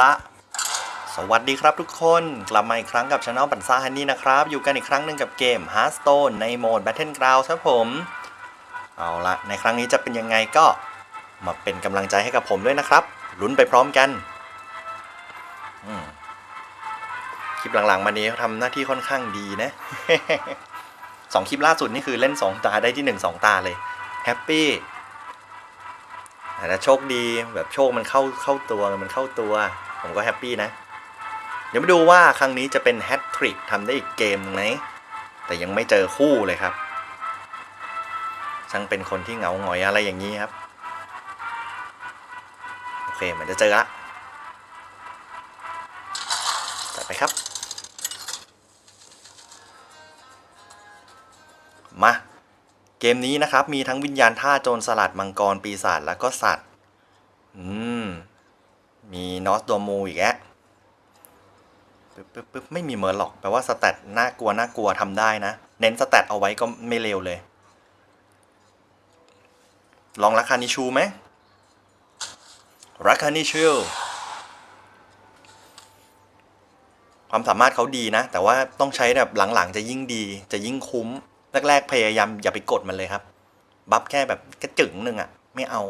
ละสวัสดีครับทุกคนกลับมาอีกครั้งกับช anel ปันซ่าฮันนี่นะครับ อยู่กันอีกครั้งหนึ่งกับเกม Hearthstone ในโหมด Battleground ครับผม เอาละในครั้งนี้จะเป็นยังไงก็มาเป็นกำลังใจให้กับผมด้วยนะครับลุ้นไปพร้อมกันคลิปหลังๆ มานี้ทำหน้าที่ค่อนข้างดีนะสองคลิปล่าสุดนี่คือเล่น2ตาได้ที่1 2ตาเลยแฮปปี้ แต่โชคดีแบบโชคมันเข้าเข้าตัวมันเข้าตัว ผมก็แฮปปี้นะ เดี๋ยวมาดูว่าครั้งนี้จะเป็นแฮตทริกทำได้อีกเกมไหมแต่ยังไม่เจอคู่เลยครับช่างเป็นคนที่เหงาหงอยอะไรอย่างนี้ครับ โอเคเหมือนจะเจอละจัดไปครับ มา เกมนี้นะครับมีทั้งวิญญาณท่าโจรสลัดมังกรปีศาจแล้วก็สัตว์ อืม มีนอสโดมูอีกแล้วปึ๊บปึ๊บปึ๊บไม่มีเมอร์หรอกแปลว่าสแตทน่ากลัวน่ากลัวทำได้นะ เน้นสแตทเอาไว้ก็ไม่เลวเลย ลองราคานิชูไหมราคานิชูความสามารถเขาดีนะ แต่ว่าต้องใช้แบบหลังๆ จะยิ่งดีจะยิ่งคุ้ม แรกๆพยายามอย่าไปกดมันเลยครับ บัฟแค่แบบกระจึงหนึ่งอะไม่เอา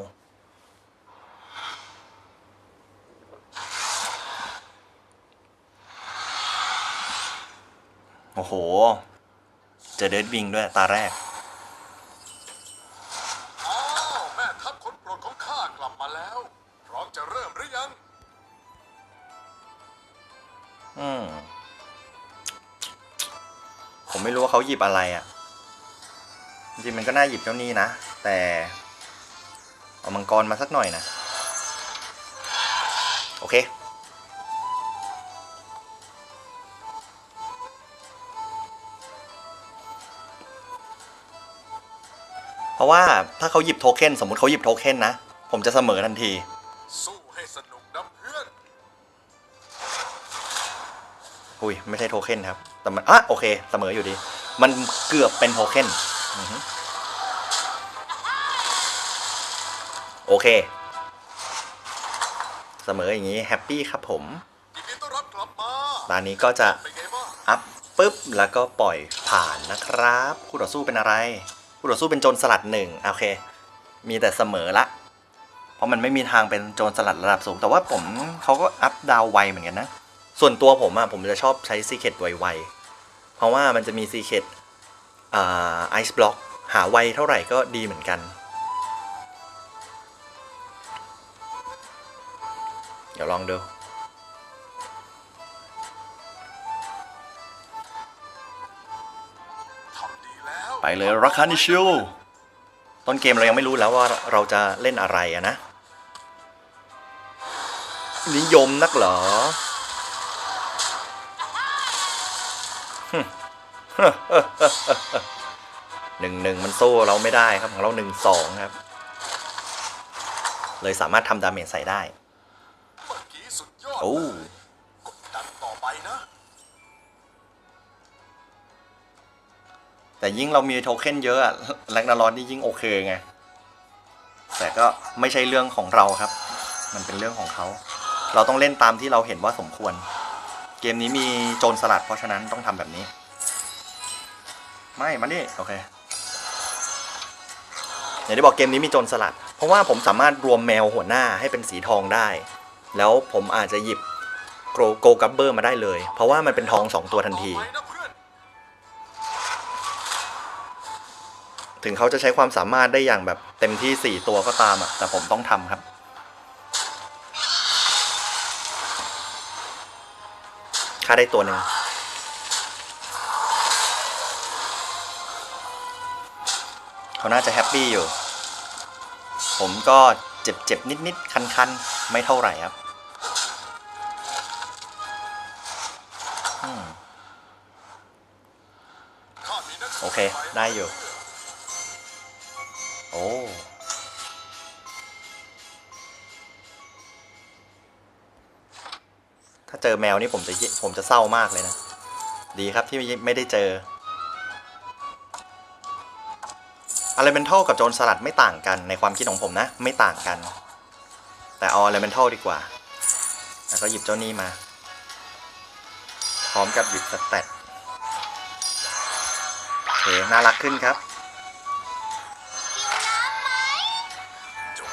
โอ้โหเจอเดดวิงด้วยตาแรกอ้าวแม่ทัพคนโปรดของข้ากลับมาแล้ว พร้อมจะเริ่มหรือยัง อืม ผมไม่รู้ว่าเขาหยิบอะไรอะ่ะ จริงๆมันก็น่าหยิบเจ้านี้นะ แต่เอามังกรมาสักหน่อยนะ โอเค เพราะว่าถ้าเขาหยิบโทเค็นสมมุติเขาหยิบโทเค็นนะ ผมจะเสมอทันที สู้ให้สนุกนะเพื่อนอุ้ย ไม่ใช่โทเค็นครับ แต่มันอะโอเค เสมออยู่ดี มันเกือบเป็นโทเค็นอือฮึ โอเค เสมออย่างนี้แฮปปี้ครับผมยินดีต้อนรับกลับมาตอนนี้ก็จะเป็นไงบ้างอัพปุ๊บแล้วก็ปล่อยผ่านนะครับคู่ต่อสู้เป็นอะไรคู่ต่อสู้เป็นโจรสลัดหนึ่งโอเค มีแต่เสมอละ เพราะมันไม่มีทางเป็นโจรสลัดระดับสูง แต่ว่าผมเขาก็อัพดาวไวเหมือนกันนะ ส่วนตัวผมอะผมจะชอบใช้ซีเคดไวๆเพราะว่ามันจะมีซีเคดอ่า ไอซ์บล็อกหาไวเท่าไหร่ก็ดีเหมือนกัน เดี๋ยวลองดูทำดีแล้วไปเลยรักคานิชิวต้นเกมเรายังไม่รู้แล้วว่าเราจะเล่นอะไรอะนะ นิยมนักเหรอ หนึ่งหนึ่งมันสู้เราไม่ได้ครับของเราหนึ่งสองครับ เลยสามารถทำดาเมจใส่ได้เมื่อกี้สุดยอดโอ้เลยกดดันต่อไปนะ แต่ยิ่งเรามีโทเค็นเยอะอะแลกนาร้อนนี่ยิ่งโอเคไง แต่ก็ไม่ใช่เรื่องของเราครับ มันเป็นเรื่องของเขา เราต้องเล่นตามที่เราเห็นว่าสมควร เกมนี้มีโจรสลัดเพราะฉะนั้นต้องทำแบบนี้ ไม่มานี่โอเคอย่างที่บอกเกมนี้มีโจรสลัด เพราะว่าผมสามารถรวมแมวหัวหน้าให้เป็นสีทองได้ แล้วผมอาจจะหยิบโกโกกัปเบอร์มาได้เลย เพราะว่ามันเป็นทองสองตัวทันที ถึงเขาจะใช้ความสามารถได้อย่างแบบเต็มที่ 4 ตัวก็ตามอะ แต่ผมต้องทำครับ ค่าได้ตัวหนึ่ง เขาน่าจะแฮปปี้อยู่ ผมก็เจ็บเจ็บนิดนิดคันคันๆไม่เท่าไหร่ครับโอเค ได้อยู่ โอ้ถ้าเจอแมวนี่ผมจะผมจะเศร้ามากเลยนะ ดีครับที่ไม่ได้เจอ อะไรเ e นทัลกับโจรสลัดไม่ต่างกันในความคิดของผมนะ ไม่ต่างกัน แต่เอาอะไรเ e นทัลดีกว่า แล้วก็หยิบเจ้านี่มา พร้อมกับหยิบสแตทโอเคน่ารักขึ้นครับจง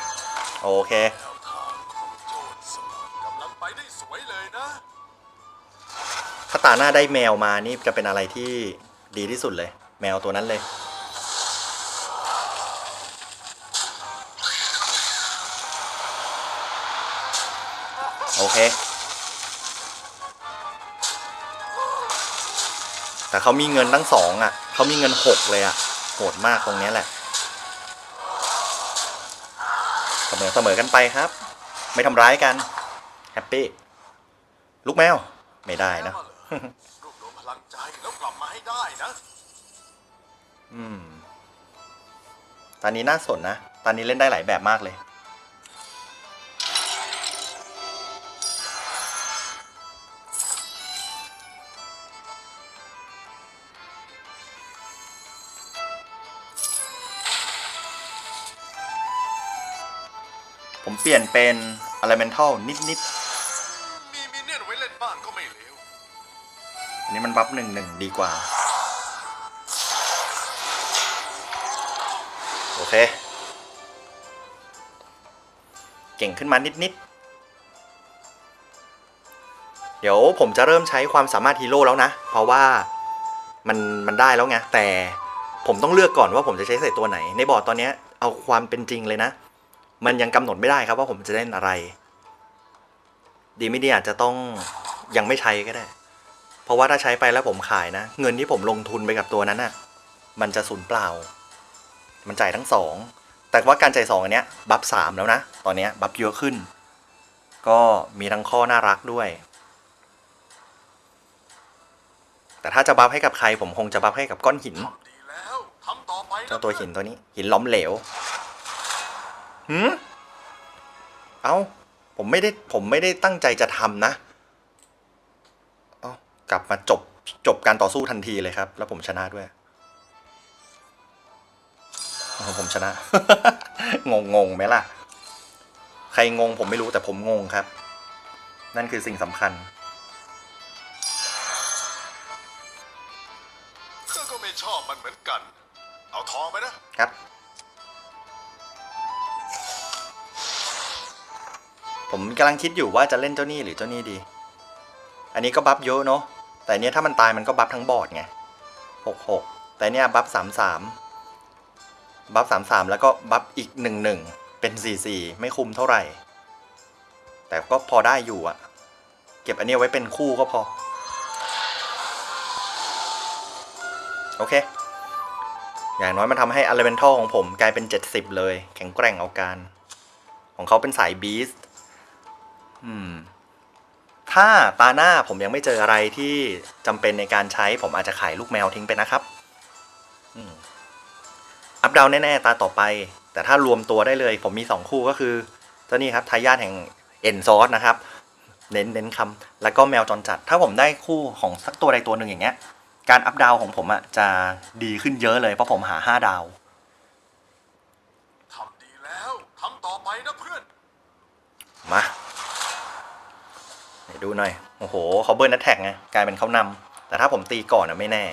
โอเคแนวทางของโจรสลัดกำลังไปได้สวยเลยนะถ้าตาหน้าได้แมวมานี่จะเป็นอะไรที่ดีที่สุดเลย แมวตัวนั้นเลย โอเค แต่เขามีเงินตั้งสองอะเขามีเงินหกเลยอะโหดมากตรงเนี้ยแหละ เสมอเสมอกันไปครับ ไม่ทำร้ายกันแฮปปี้ลูกแมว ไม่ได้นะมาเลยรวบรวมพลังใจแล้วกลับมาให้ได้นะ อืมตอนนี้น่าสนนะ ตอนนี้เล่นได้หลายแบบมากเลย ผมเปลี่ยนเป็น Elemental นิดมีมินเนี่ยนไว้เล่นบ้างก็ไม่เลวๆอันนี้มันบัฟหนึ่งหนึ่งดีกว่า โอเค เก่งขึ้นมานิดๆเดี๋ยวผมจะเริ่มใช้ความสามารถฮีโร่แล้วนะ เพราะว่ามันมันได้แล้วไงแต่ผมต้องเลือกก่อนว่าผมจะใช้ใส่ตัวไหน ในบอร์ดตอนเนี้ยเอาความเป็นจริงเลยนะ มันยังกำหนดไม่ได้ครับว่าผมจะเล่นอะไร ดีไม่ดีอาจจะต้องยังไม่ใช้ก็ได้ เพราะว่าถ้าใช้ไปแล้วผมขายนะ เงินที่ผมลงทุนไปกับตัวนั้นน่ะ มันจะสูญเปล่า มันจ่ายทั้งสอง แต่ว่าการจ่ายสองอันเนี้ยบัฟสามแล้วนะ ตอนเนี้ยบัฟเยอะขึ้น ก็มีทั้งข้อน่ารักด้วย แต่ถ้าจะบัฟให้กับใครผมคงจะบัฟให้กับก้อนหินทำดีแล้วทำต่อไปนะเจ้าตัวหินตัวนี้หินล้อมเหลว หืมเอา้าผมไม่ได้ผมไม่ได้ตั้งใจจะทำนะเอา้ากลับมาจบจบการต่อสู้ทันทีเลยครับ แล้วผมชนะด้วยผมชนะ งงงงไหมล่ะ ใครงงผมไม่รู้แต่ผมงงครับ นั่นคือสิ่งสำคัญ กำลังคิดอยู่ว่าจะเล่นเจ้านี่หรือเจ้านี่ดี อันนี้ก็บัฟเยอะเนาะ แต่เนี้ยถ้ามันตายมันก็บัฟทั้งบอร์ดไงหกหกแต่เนี้ยบัฟสามสามบัฟสามสามแล้วก็บัฟอีกหนึ่งหนึ่งเป็นสี่สี่ไม่คุ้มเท่าไหร่ แต่ก็พอได้อยู่อะเก็บอันนี้ไว้เป็นคู่ก็พอ โอเค อย่างน้อยมันทำให้ Elemental ของผมกลายเป็น 70 เลย แข็งแกร่งเอาการ ของเขาเป็นสายบีส อืมถ้าตาหน้าผมยังไม่เจออะไรที่จำเป็นในการใช้ผมอาจจะขายลูกแมวทิ้งไปนะครับอืมอัพดาวแน่ๆตาต่อไป แต่ถ้ารวมตัวได้เลย ผมมี2คู่ก็คือเจ้านี่ครับทายาทแห่งเอ็นซอสนะครับ เน้นเน้นคำแล้วก็แมวจรจัด ถ้าผมได้คู่ของสักตัวใดตัวหนึ่งอย่างเงี้ย การอัพดาวของผมอะจะดีขึ้นเยอะเลยเพราะผมหา5ดาวทำดีแล้วทำต่อไปนะเพื่อน มาเดูหน่อย โอ้โหเขาเบิร์นนัทแท็กไงกลายเป็นเขานำแต่ถ้าผมตีก่อนอะไม่แน่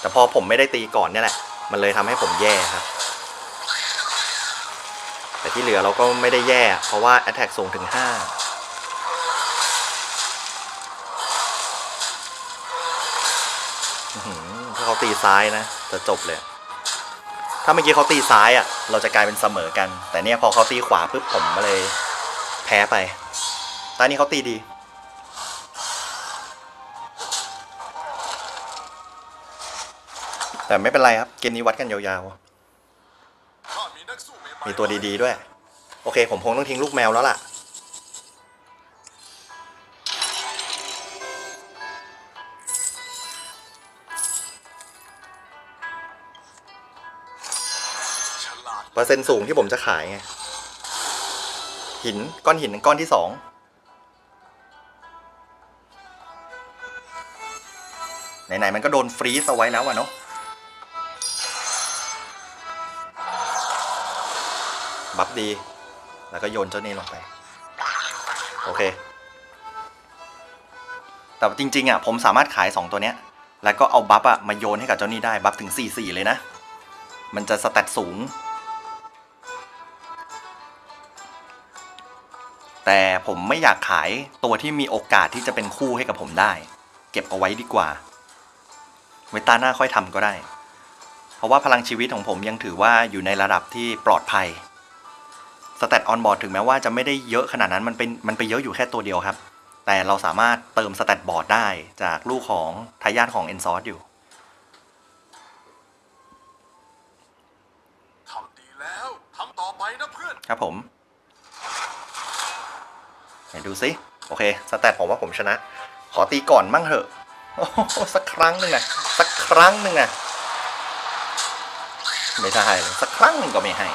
แต่พอผมไม่ได้ตีก่อนเนี่ยแหละ มันเลยทำให้ผมแย่ครับ แต่ที่เหลือเราก็ไม่ได้แย่ เพราะว่า Attack สูงถึง5อื้อหือถ้าเขาตีซ้ายนะ จะจบเลย ถ้าเมื่อกี้เขาตีซ้ายอะ เราจะกลายเป็นเสมอกัน แต่เนี่ยพอเขาตีขวาปุ๊บผมก็เลย แพ้ไปตอนนี้เขาตีดี แต่ไม่เป็นไรครับ เกมนี้วัดกันยาวๆ มีตัวดีๆด้วย โอเค ผมคงต้องทิ้งลูกแมวแล้วล่ะ เปอร์เซ็นต์สูงที่ผมจะขายไง หินก้อนหินก้อนที่สองไหนๆมันก็โดนฟรีซเอาไว้แล้วอะเนาะ บัฟดี แล้วก็โยนเจ้านี้ลงไป โอเค แต่จริงๆอะผมสามารถขาย 2 ตัวเนี้ย แล้วก็เอาบัฟอะมาโยนให้กับเจ้านี่ได้บัฟถึง 4-4 เลยนะ มันจะสแตทสูง แต่ผมไม่อยากขายตัวที่มีโอกาสที่จะเป็นคู่ให้กับผมได้ เก็บเอาไว้ดีกว่า ไว้ตาหน้าค่อยทำก็ได้เพราะว่าพลังชีวิตของผมยังถือว่าอยู่ในระดับที่ปลอดภัย สแตทออนบอร์ดถึงแม้ว่าจะไม่ได้เยอะขนาดนั้นมันเป็นมันไปเยอะอยู่แค่ตัวเดียวครับ แต่เราสามารถเติมสแตทบอร์ดได้จากลูกของทายาทของ e n s o u r c e อยู่ทำดีแล้วทำต่อไปนะเพื่อน ครับผมไหนดูซิ โอเค สแตทผมว่าผมชนะ ขอตีก่อนมั่งเถอะโอ้โหสักครั้งหนึ่งอะสักครั้งหนึ่งอะไม่ได้เลยสักครั้งหนึ่งก็ไม่ให้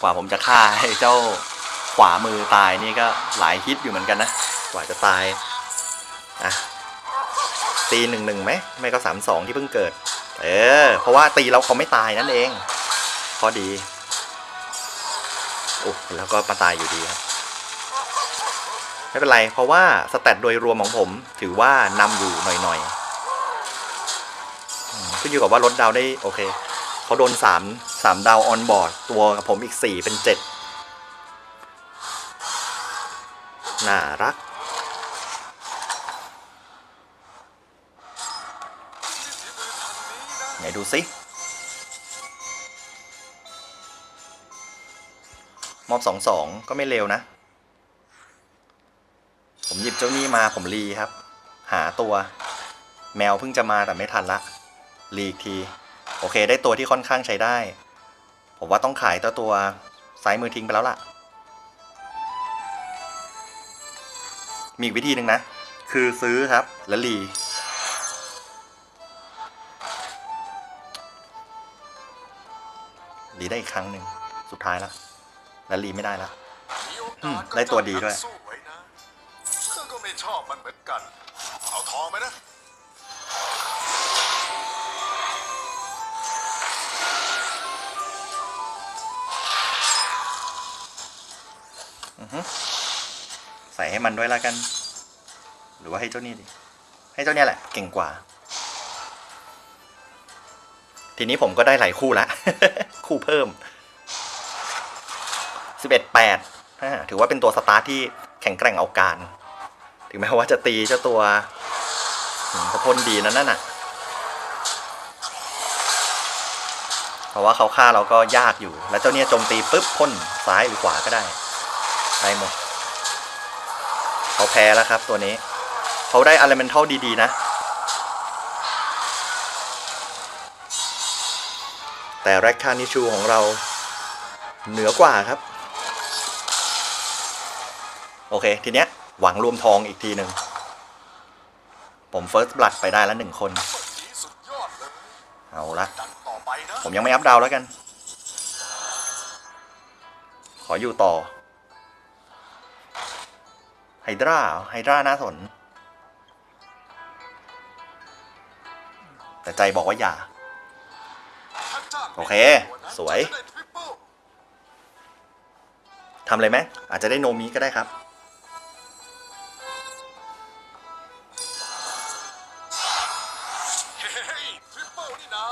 กว่าผมจะฆ่าให้เจ้าขวามือตายนี่ก็หลายฮิตอยู่เหมือนกันนะ กว่าจะตายอะตีหนึ่งหนึ่งไหมไม่ก็สามสองที่เพิ่งเกิด เออ เพราะว่าตีแล้วเขาไม่ตายนั่นเองข้อดีโอ้แล้วก็มาตายอยู่ดีครับไม่เป็นไร เพราะว่าสแตทโดยรวมของผมถือว่านำอยู่หน่อยๆขึ้นอยู่กับว่าลดดาวได้โอเค เขาโดนสามสามดาวออนบอร์ด ตัวกับผมอีกสี่เป็นเจ็ดน่ารัก ไหนดูสิมอบสองสองก็ไม่เร็วนะ ผมหยิบเจ้านี่มาผมรีครับ หาตัว แมวเพิ่งจะมาแต่ไม่ทันละรีอีกที โอเค ได้ตัวที่ค่อนข้างใช้ได้ ผมว่าต้องขายตัวตัวซ้ายมือทิ้งไปแล้วล่ะ มีอีกวิธีหนึ่งนะ คือซื้อครับ แล้วรีรีได้อีกครั้งหนึ่งสุดท้ายละแล้วรีไม่ได้ละมีโออืกามสก็ได้ตัวดีด้วยสู้ไว้นะเพื่อนก็ไม่ชอบมันเหมือนกัน เอาทองไหมนะ ใส่ให้มันด้วยละกัน หรือว่าให้เจ้านี่ดิ ให้เจ้าเนี่ยแหละ เก่งกว่า ทีนี้ผมก็ได้หลายคู่ละ คู่เพิ่มสิบเอ็ดแปดถือว่าเป็นตัวสตาร์ทที่แข็งแกร่งเอาการ ถึงแม้ว่าจะตีเจ้าตัวอืมเขาพ่นดีนั่นน่ะ เพราะว่าเขาฆ่าเราก็ยากอยู่ แล้วเจ้าเนี่ยโจมตีปุ๊บพ่นซ้ายหรือขวาก็ได้ ได้หมดเขาแพ้แล้วครับตัวนี้ เขาได้อ l เลเมนทัลดีๆนะ แต่แรคคานิชูของเราเหนือกว่าครับ โอเค ทีเนี้ย หวังรวมทองอีกทีหนึ่ง ผมเฟิร์สบลัดไปได้แล้วหนึ่งคน เอาละ ผมยังไม่อัพดาวแล้วกัน ขออยู่ต่อ ไฮดราไฮดราน่าสน แต่ใจบอกว่าอย่า โอเค สวยทำเลยไหมอาจจะได้โนมิก็ได้ครับ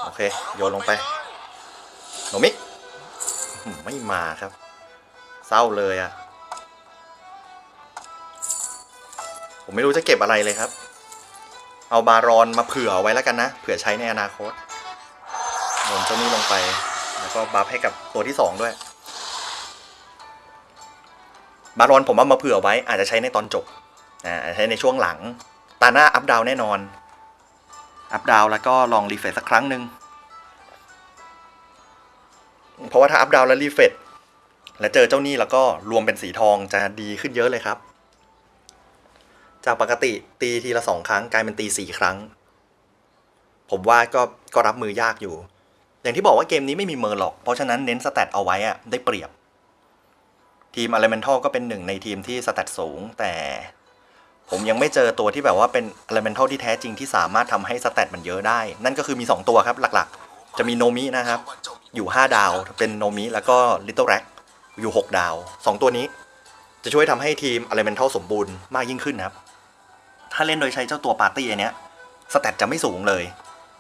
โอเค โยนลงไป โนมิ ไม่มาครับ เศร้าเลยอะ ผมไม่รู้จะเก็บอะไรเลยครับ เอาบารอนมาเผื่อไว้แล้วกันนะ เผื่อใช้ในอนาคตโยนเจ้านี้ลงไป แล้วก็บัฟให้กับตัวที่สองด้วย บารอนผมเอามาเผื่อไว้ อาจจะใช้ในตอนจบ อ่าใช้ในช่วงหลัง ตาหน้าอัพดาวแน่นอน อัพดาวแล้วก็ลองรีเฟรชสักครั้งหนึ่งเพราะว่าถ้าอัพดาวแล้วรีเฟรชแล้วเจอเจ้าหนี้แล้วก็รวมเป็นสีทองจะดีขึ้นเยอะเลยครับ จากปกติตีทีละสองครั้งกลายเป็นตีสี่ครั้ง ผมว่าก็ก็รับมือยากอยู่ อย่างที่บอกว่าเกมนี้ไม่มีเมอร์หรอก เพราะฉะนั้นเน้นสแตทเอาไว้อะได้เปรียบ ทีมอ Elemental ก็เป็นหนึ่งในทีมที่สแตทสูง แต่ผมยังไม่เจอตัวที่แบบว่าเป็น Elemental ที่แท้จริงที่สามารถทำให้สแตทมันเยอะได้ นั่นก็คือมี 2 ตัวครับหลักๆ จะมีโนมินะครับว่าเจ้ามีอยู่ 5 ดาวเป็นโนมิแล้วก็ Little Rack อยู่ 6 ดาว 2 ตัวนี้จะช่วยทำให้ทีม Elemental สมบูรณ์มากยิ่งขึ้นครับ ถ้าเล่นโดยใช้เจ้าตัวปาร์ตี้อันเนี้ยสแตทจะไม่สูงเลย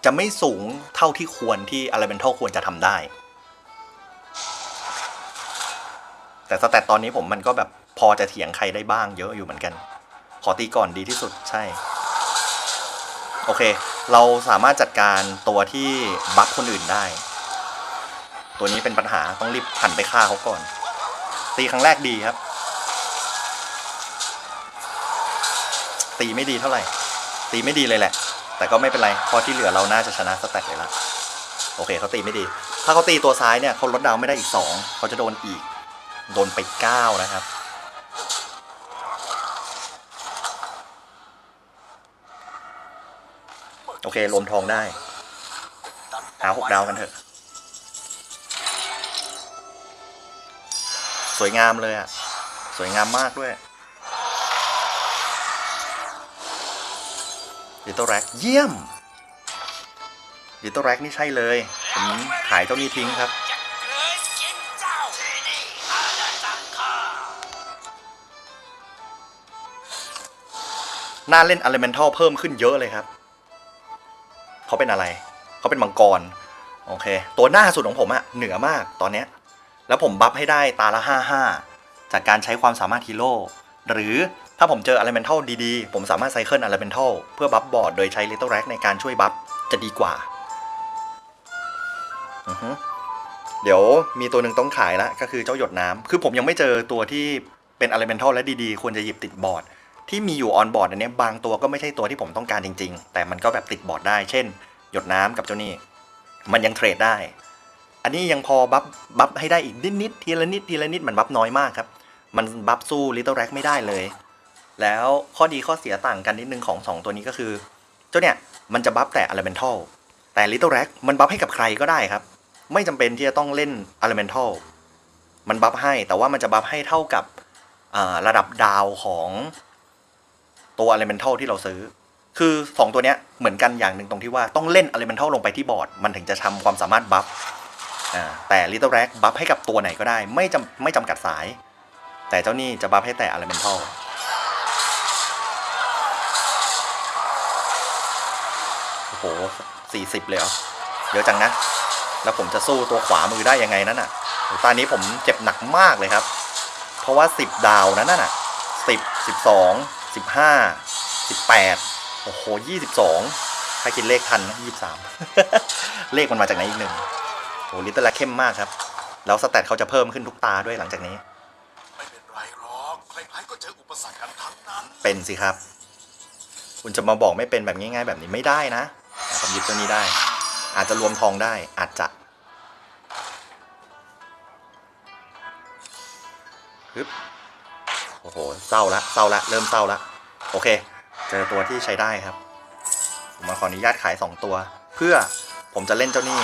จะไม่สูงเท่าที่ควรที่ Elemental ควรจะทำได้ แต่สแตทตอนนี้ผมมันก็แบบพอจะเถียงใครได้บ้างเยอะอยู่เหมือนกัน ขอตีก่อนดีที่สุดใช่ โอเค เราสามารถจัดการตัวที่บัฟคนอื่นได้ ตัวนี้เป็นปัญหาต้องรีบหันไปฆ่าเขาก่อน ตีครั้งแรกดีครับ ตีไม่ดีเท่าไหร่ ตีไม่ดีเลยแหละ แต่ก็ไม่เป็นไรพราะที่เหลือเราน่าจะชนะสแต็กเลยละโอเคเขาตีไม่ดี ถ้าเขาตีตัวซ้ายเนี่ยเขาลดดาวไม่ได้อีกสองเขาจะโดนอีก โดนไปเก้านะครับ โอเครวมทองได้ หาหกดาวกันเถอะ สวยงามเลยอะสวยงามมากด้วย ลิตเติ้ลแร็กเยี่ยมลิตเติ้ลแร็กนี่ใช่เลย ผมขายเจ้านี้ทิ้งครับน่าเล่นอ Elemental เพิ่มขึ้นเยอะเลยครับ เขาเป็นอะไร เขาเป็นมังกร โอเค ตัวหน้าสุดของผมอะเหนือมากตอนเนี้ย แล้วผมบัฟให้ได้ตาละ 5 5 จากการใช้ความสามารถฮีโร่หรือ ถ้าผมเจอ Elemental ดีๆ ผมสามารถไซเคิล Elemental เพื่อบัฟบอร์ดโดยใช้ Little Rack ในการช่วยบัฟจะดีกว่า เดี๋ยวมีตัวหนึ่งต้องขายละก็คือเจ้าหยดน้ำคือผมยังไม่เจอตัวที่เป็น Elemental และดีๆ ควรจะหยิบติดบอร์ด ที่มีอยู่ออนบอร์ดอันนี้บางตัวก็ไม่ใช่ตัวที่ผมต้องการจริง ๆ แต่มันก็แบบติดบอร์ดได้ เช่น หยดน้ำกับเจ้านี่ มันยังเทรดได้ อันนี้ยังพอบัฟบัฟให้ได้อีกนิดนิดๆทีละนิดทีละนิดมันบัฟน้อยมากครับ มันบัฟสู้ Little Rack ไม่ได้เลย แล้วข้อดีข้อเสียต่างกันนิดนึงของ 2 ตัวนี้ก็คือ เจ้าเนี่ยมันจะบัฟแต่ Elemental แต่ Little Rack มันบัฟให้กับใครก็ได้ครับ ไม่จำเป็นที่จะต้องเล่น Elemental มันบัฟให้แต่ว่ามันจะบัฟให้เท่ากับระดับดาวของตัว Elemental ที่เราซื้อ คือ 2 ตัวเนี้ยเหมือนกันอย่างหนึ่งตรงที่ว่าต้องเล่น Elemental ลงไปที่บอร์ด มันถึงจะทำความสามารถบัฟอ่าแต่ Little Rack บัฟให้กับตัวไหนก็ได้ ไม่จำไม่จำกัดสาย แต่เจ้านี่จะบัฟให้แต่ Elemental โหสี่สิบเลยเหรอเยอะจังนะ แล้วผมจะสู้ตัวขวามือได้ยังไงนั่นน่ะโอ้ตอนนี้ผมเจ็บหนักมากเลยครับ เพราะว่าสิบดาวนะนั่นน่ะสิบสิบสองสิบห้าสิบแปดโอ้โหยี่สิบสองใครคิดเลขทันนะยี่สิบสามเลขมันมาจากไหนอีกหนึ่งโอ้ลิตเติ้ลละเข้มมากครับ แล้วสแตทเขาจะเพิ่มขึ้นทุกตาด้วยหลังจากนี้ ไม่เป็นไรหรอกใครๆก็เจออุปสรรคกันทั้งนั้น เป็นสิครับ คุณจะมาบอกไม่เป็นแบบง่ายๆแบบนี้ไม่ได้นะ ผมหยิบตัวนี้ได้ อาจจะรวมทองได้อาจจะฮึบโอ้โหเศร้าละเศร้าละเริ่มเศร้าละโอเค เจอตัวที่ใช้ได้ครับ ผมมาขออนุญาตขาย 2 ตัว เพื่อผมจะเล่นเจ้านี่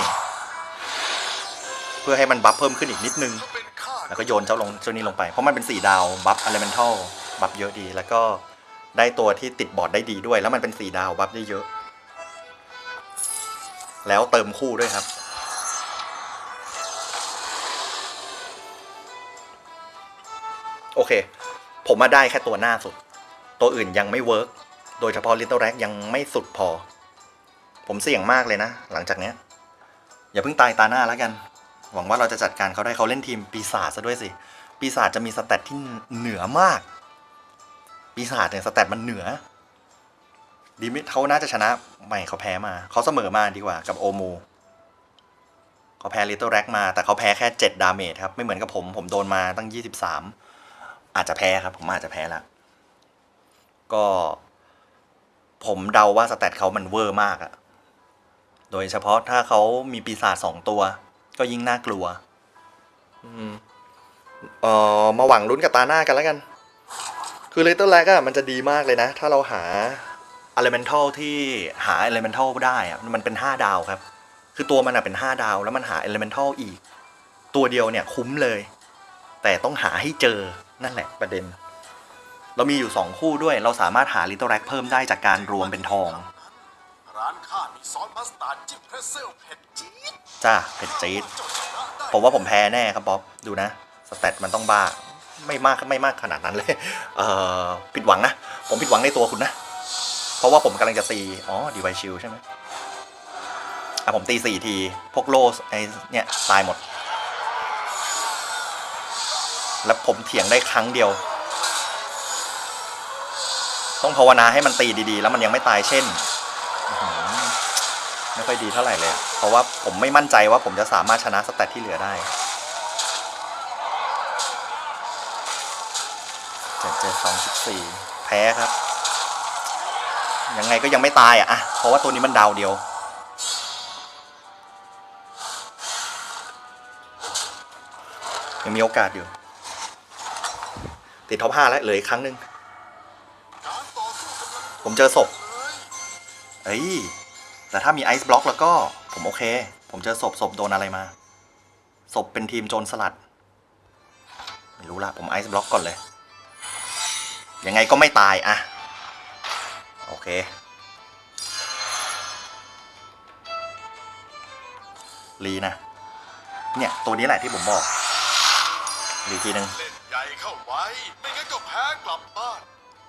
เพื่อให้มันบัฟเพิ่มขึ้นอีกนิดนึง แล้วก็โยนเจ้าลงเจ้านี้ลงไป เพราะมันเป็น 4 ดาวบัฟ elemental บัฟเยอะดี แล้วก็ได้ตัวที่ติดบอร์ดได้ดีด้วย แล้วมันเป็น 4 ดาวบัฟได้เยอะ แล้วเติมคู่ด้วยครับโอเค ผมมาได้แค่ตัวหน้าสุด ตัวอื่นยังไม่เวิร์กโดยเฉพาะ Little Rack ยังไม่สุดพอ ผมเสี่ยงมากเลยนะ หลังจากเนี้ย อย่าเพิ่งตายตาหน้าแล้วกัน หวังว่าเราจะจัดการเขาได้เขาเล่นทีมปีศาจซะด้วยสิ ปีศาจจะมีสแตทที่เหนือมาก ปีศาจเนี่ยสแตทมันเหนือ ดีมิเขาน่าจะชนะไม่เขาแพ้มา เขาเสมอมาดีกว่ากับโอมูเขาแพ้ลิตเติ้ลแร็กมา แต่เขาแพ้แค่เจ็ดดาเมจครับ ไม่เหมือนกับผม ผมโดนมาตั้งยี่สิบสามอาจจะแพ้ครับ ผมอาจจะแพ้แล้วก็ ผมเดาว่าสแตทเขามันเวอร์มากอะโดยเฉพาะถ้าเขามีปีศาจสองตัว ก็ยิ่งน่ากลัว อืมเอ่อมาหวังลุ้นกับตาหน้ากันแล้วกัน คือเลเตอร์แลกอะมันจะดีมากเลยนะ ถ้าเราหา Elemental ที่หา Elemental ได้อะมันเป็น 5 ดาวครับ คือตัวมันอะเป็น 5 ดาว แล้วมันหา Elemental อีก ตัวเดียวเนี่ยคุ้มเลย แต่ต้องหาให้เจอนั่นแหละประเด็น เรามีอยู่ 2 คู่ด้วย เราสามารถหา Little Rack เพิ่มได้จากการรวมเป็นทอง ร้านข้ามีซอสมัสตาร์ดจิ้มเพรสเซลเผ็ดจี๊ดจ้าเผ็ดจี๊ดเจ้าชนะได้ผมว่าผมแพ้แน่ครับบ๊อบดูนะสแตทมันต้องบ้าไม่มากไม่มากขนาดนั้นเลย เอ่อผิดหวังนะ ผมผิดหวังในตัวคุณนะ เพราะว่าผมกำลังจะตี อ๋อดีไวชิลใช่ไหมอะผมตีสี่ที พวกโลสไอ้เนี่ยตายหมด แล้วผมเถียงได้ครั้งเดียว ต้องภาวนาให้มันตีดีๆ แล้วมันยังไม่ตายเช่น ไม่ค่อยดีเท่าไหร่เลย เพราะว่าผมไม่มั่นใจว่าผมจะสามารถชนะสแตทที่เหลือได้เจ็ดเจ็ดสองสิบสี่แพ้ครับ ยังไงก็ยังไม่ตายอะอะเพราะว่าตัวนี้มันดาวเดียว ยังมีโอกาสอยู่ ติดท็อปห้าแล้วเหลืออีกครั้งหนึ่งผมเจอศพเลยเอ้ยแต่ถ้ามีไอซ์บล็อกแล้วก็ผมโอเค ผมเจอศพศพโดนอะไรมา ศพเป็นทีมโจรสลัด ไม่รู้ละผมไอซ์บล็อกก่อนเลย ยังไงก็ไม่ตายอะ โอเค รีนะ เนี่ย ตัวนี้แหละที่ผมบอก รีทีหนึ่งเล่นใหญ่เข้าไว้ ไม่งั้นก็แพ้กลับบ้าน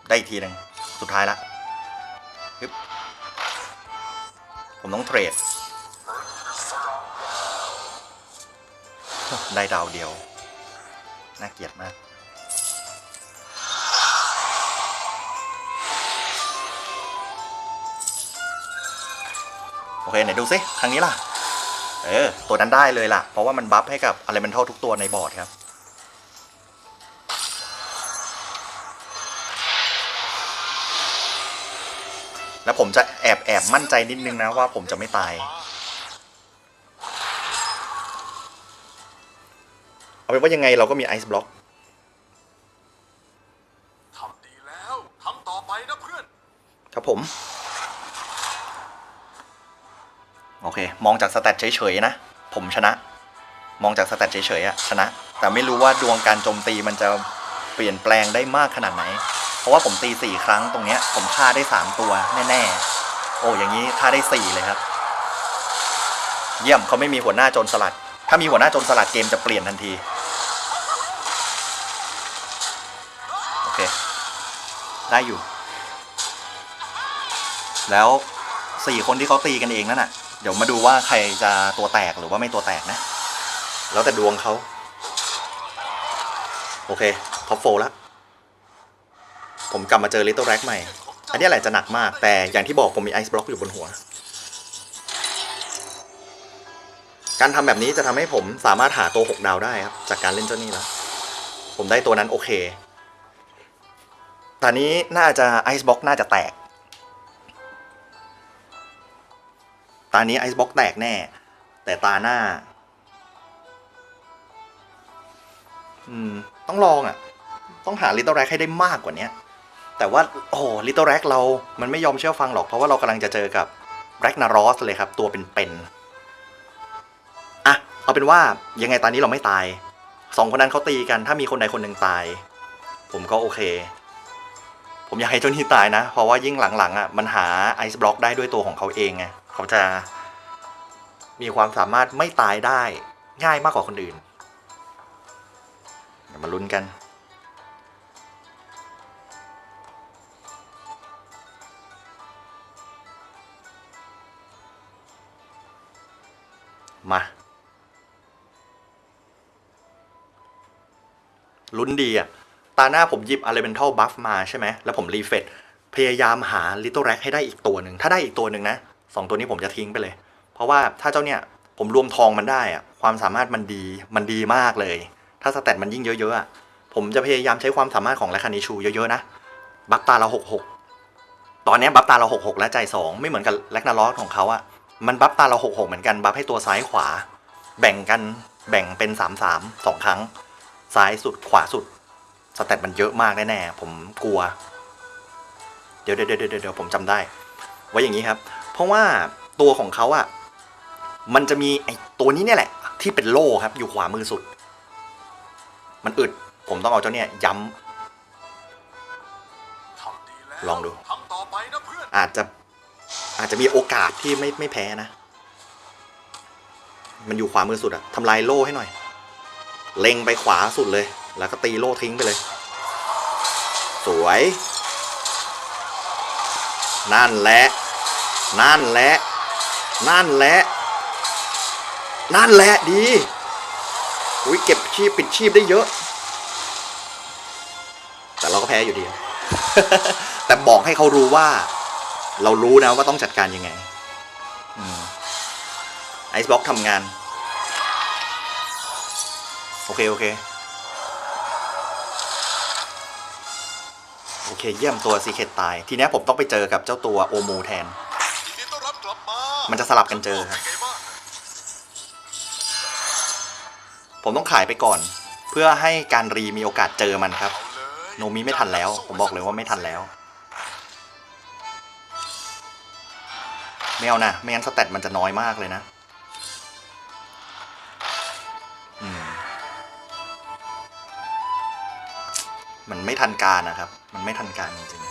ได้อีกทีหนึ่งสุดท้ายละฮึบผมต้องเทรด ได้ดาวเดียว น่าเกลียดมาก โอเคไหนดูสิครั้งนี้ล่ะ เออ ตัวนั้นได้เลยล่ะ เพราะว่ามันบัฟให้กับอะไรมันเท่าทุกตัวในบอร์ดครับ แล้วผมจะแอบแอบมั่นใจนิดนึงนะว่าผมจะไม่ตาย เอาเป็นว่ายังไงเราก็มีไอซ์บล็อกทำดีแล้วทำต่อไปนะเพื่อน ครับผม มองจากสแตทเฉยๆนะ ผมชนะ มองจากสแตทเฉยๆอะชนะ แต่ไม่รู้ว่าดวงการโจมตีมันจะเปลี่ยนแปลงได้มากขนาดไหน เพราะว่าผมตีสี่ครั้งตรงเนี้ยผมฆ่าได้สามตัวแน่ๆ โอ้อย่างนี้ฆ่าได้สี่เลยครับ เยี่ยมเขาไม่มีหัวหน้าโจรสลัด ถ้ามีหัวหน้าโจรสลัดเกมจะเปลี่ยนทันทีโอเคได้อยู่ แล้วสี่คนที่เขาตีกันเองนั่นน่ะ เดี๋ยวมาดูว่าใครจะตัวแตกหรือว่าไม่ตัวแตกนะ แล้วแต่ดวงเขาโอเคท็อปโฟแล้วผมกลับมาเจอลิตเติ้ลแร็กใหม่ อันนี้แหละจะหนักมาก แต่อย่างที่บอกผมมีไอซ์บล็อกอยู่บนหัว การทำแบบนี้จะทำให้ผมสามารถหาตัว 6 ดาวได้ครับ จากการเล่นเจ้านี่แล้ว ผมได้ตัวนั้นโอเค ตอนนี้น่าจะไอซ์บล็อกน่าจะแตกานี้ไอซ์บ็อกแตกแน่ แต่ตาหน้า อืม ต้องลองอะ ต้องหาลิตเติ้ลแร็กให้ได้มากกว่านี้แต่ว่า โอ้ลิตเติ้ลแร็กเรา มันไม่ยอมเชื่อฟังหรอก เพราะว่าเรากำลังจะเจอกับแร็กนารอสเลยครับ ตัวเป็นๆอะ เอาเป็นว่ายังไงตอนนี้เราไม่ตายสองคนนั้นเขาตีกัน ถ้ามีคนใดคนหนึ่งตาย ผมก็โอเค ผมอยากให้เจ้านี่ตายนะ เพราะว่ายิ่งหลังๆอะ มันหาไอซ์บล็อกได้ด้วยตัวของเขาเองไง เขาจะมีความสามารถไม่ตายได้ง่ายมากกว่าคนอื่น เดี๋ยวมาลุ้นกัน มาลุ้นดีอะ ตาหน้าผมหยิบ Elemental Buff มาใช่ไหม แล้วผมรีเฟรชพยายามหา Little Rack ให้ได้อีกตัวหนึ่ง ถ้าได้อีกตัวหนึ่งนะ สองตัวนี้ผมจะทิ้งไปเลย เพราะว่าถ้าเจ้าเนี่ยผมรวมทองมันได้อะความสามารถมันดีมันดีมากเลย ถ้าสแตทมันยิ่งเยอะๆอะผมจะพยายามใช้ความสามารถของแลคานิชูเยอะๆนะบัฟตาเราหกหกตอนนี้บัฟตาเราหกหกและใจสองไม่เหมือนกับแลกนาล็อกของเขาอะมันบัฟตาเราหกหกเหมือนกันบัฟให้ตัวซ้ายขวา แบ่งกันแบ่งเป็นสามสามสองครั้ง ซ้ายสุดขวาสุดสแตทมันเยอะมากแน่ๆผมกลัว เดี๋ยวเดี๋ยวเดี๋ยวเดี๋ยวผมจำได้ ไว้อย่างนี้ครับ เพราะว่าตัวของเขาอะมันจะมีไอตัวนี้เนี่ยแหละ ที่เป็นโล่ครับ อยู่ขวามือสุด มันอึด ผมต้องเอาเจ้าเนี่ยย้ำทำดีแล้วลองดูทำต่อไปนะเพื่อนอาจจะอาจจะมีโอกาสที่ไม่ไม่แพ้นะ มันอยู่ขวามือสุดอะทำลายโล่ให้หน่อย เล็งไปขวาสุดเลย แล้วก็ตีโล่ทิ้งไปเลย สวย นั่นแหละ นั่นแหละ นั่นแหละ นั่นแหละดี อุ้ยเก็บชีพปิดชีพได้เยอะ แต่เราก็แพ้อยู่ดี แต่บอกให้เขารู้ว่า เรารู้นะว่าต้องจัดการยังไงไอซ์บ็อกทำงาน โอเค โอเค โอเค เยี่ยมตัวซีเคตตาย ทีนี้ผมต้องไปเจอกับเจ้าตัวโอโมแทน ยินดีต้อนรับกลับ มันจะสลับกันเจอครับผมต้องขายไปก่อน เพื่อให้การรีมีโอกาสเจอมันครับ โนมิไม่ทันแล้ว ผมบอกเลยว่าไม่ทันแล้วไม่เอานะไม่งั้นสแตทมันจะน้อยมากเลยนะมันไม่ทันการนะครับ มันไม่ทันการจริง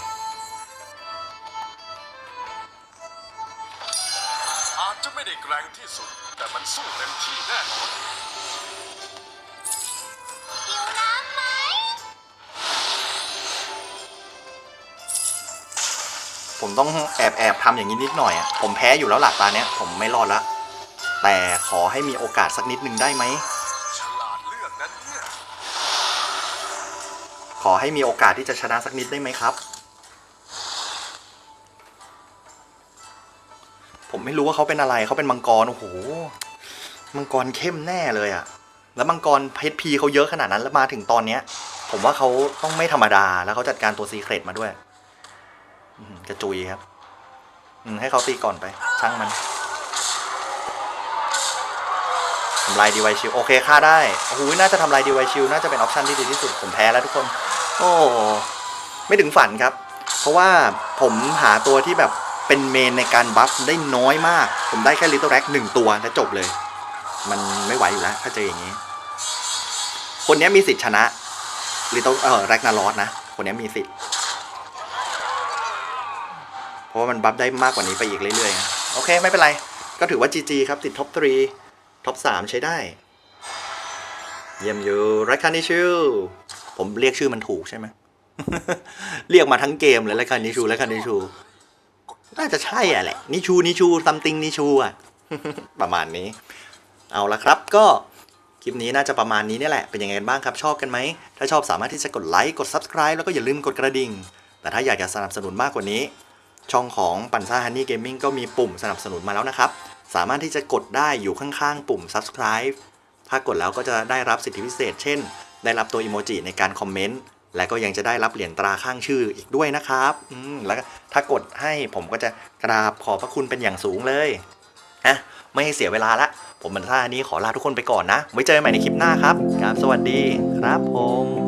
ร่งที่สุด แต่มันสู้เต็มที่แน่นอนๆผมต้องแอบแอบทำอย่างนี้นิดหน่อยอะผมแพ้อยู่แล้วหลักตาเนี้ย ผมไม่รอดละ แต่ขอให้มีโอกาสสักนิดนึงได้ไหม ฉลาดเลือกนั้นเนี่ย ขอให้มีโอกาสที่จะชนะสักนิดได้ไหมครับ ไม่รู้ว่าเขาเป็นอะไรเขาเป็นมังกรโอ้โหมังกรเข้มแน่เลยอะแล้วมังกรเพชรพีเขาเยอะขนาดนั้นแล้วมาถึงตอนเนี้ย ผมว่าเขาต้องไม่ธรรมดาแล้วเขาจัดการตัวซีเครตมาด้วยกระจุยครับให้เขาตีก่อนไป ช่างมันทำลายดีไวชิลโอเคฆ่าได้โอ้โหน่าจะทำลายดีไวชิลน่าจะเป็นออปชันที่ดีที่สุดผมแพ้แล้วทุกคน โอ้ไม่ถึงฝันครับ เพราะว่าผมหาตัวที่แบบ เป็นเมนในการบัฟได้น้อยมาก ผมได้แค่ลิตเติ้ลแร็กหนึ่งตัวแล้วจบเลย มันไม่ไหวอยู่แล้วถ้าเจออย่างนี้ คนนี้มีสิทธิ์ชนะลิตเติ้ลเออแร็กนาลอสนะ คนนี้มีสิทธิ์ เพราะว่ามันบัฟได้มากกว่านี้ไปอีกเรื่อยๆนะโอเค ไม่เป็นไร ก็ถือว่า GG ครับ ติดท็อป 3 ท็อป 3 ใช้ได้ เยี่ยมอยู่ไรคันนิชูผมเรียกชื่อมันถูกใช่ไหม เรียกมาทั้งเกมเลยไรคันนิชูไรคันนิชู น่าจะใช่อะแหละนิชูนิชูซัมติงนิชูอะประมาณนี้ เอาละครับก็คลิปนี้น่าจะประมาณนี้นี่แหละ เป็นยังไงกันบ้างครับ ชอบกันไหม ถ้าชอบสามารถที่จะกดไลค์ กด Subscribe แล้วก็อย่าลืมกดกระดิ่ง แต่ถ้าอยากจะสนับสนุนมากกว่านี้ ช่องของปันซ่าฮันนี่เกมมิ่งก็มีปุ่มสนับสนุนมาแล้วนะครับ สามารถที่จะกดได้อยู่ข้างๆ ปุ่ม subscribe ถ้ากดแล้วก็จะได้รับสิทธิพิเศษ เช่น ได้รับตัวอิโมจิในการคอมเมนต์ และก็ยังจะได้รับเหรียญตราข้างชื่ออีกด้วยนะครับอืมแล้วถ้ากดให้ผมก็จะกราบขอบพระคุณเป็นอย่างสูงเลยนะไม่ให้เสียเวลาละผมบันท่าฮันนี้ขอลาทุกคนไปก่อนนะ ไว้เจอกันใหม่ในคลิปหน้าครับครับ สวัสดีครับผม